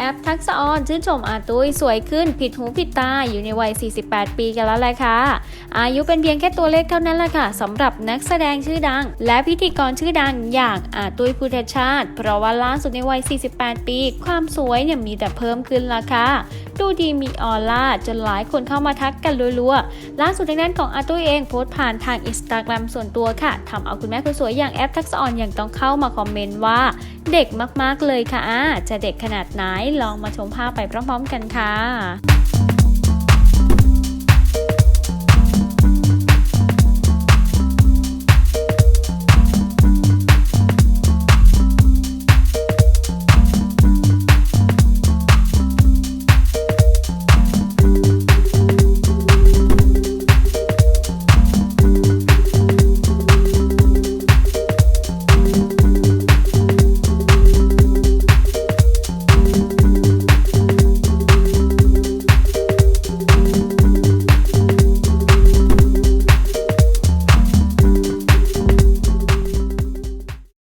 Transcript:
แอปทักษออนชื่นชมอาตุ้ยสวยขึ้นผิดหูผิดตาอยู่ในวัย 48 ปีกันแล้วแหละค่ะ อายุเป็นเพียงแค่ตัวเลขเท่านั้นแหละค่ะสำหรับนักแสดงชื่อดัง และพิธีกรชื่อดังอย่างอาตุ้ยพุทธชาติ เพราะว่าล่าสุดในวัย 48 ปี ความสวยเนี่ยมีแต่เพิ่มขึ้นละค่ะดูดีมีออร่าจนหลายคนเข้ามาทักกันรัวๆล่าสุดทางด้านของอาตุ้ยเองโพสต์ผ่านทางอินสตาแกรมส่วนตัวค่ะทำเอาคุณแม่คนสวยอย่างแอปทักษออนยังต้องเข้ามาคอมเมนต์ว่า เด็กมากๆเลยค่ะอาจะเด็กขนาดไหนลองมาชมภาพไปพร้อมๆกันค่ะ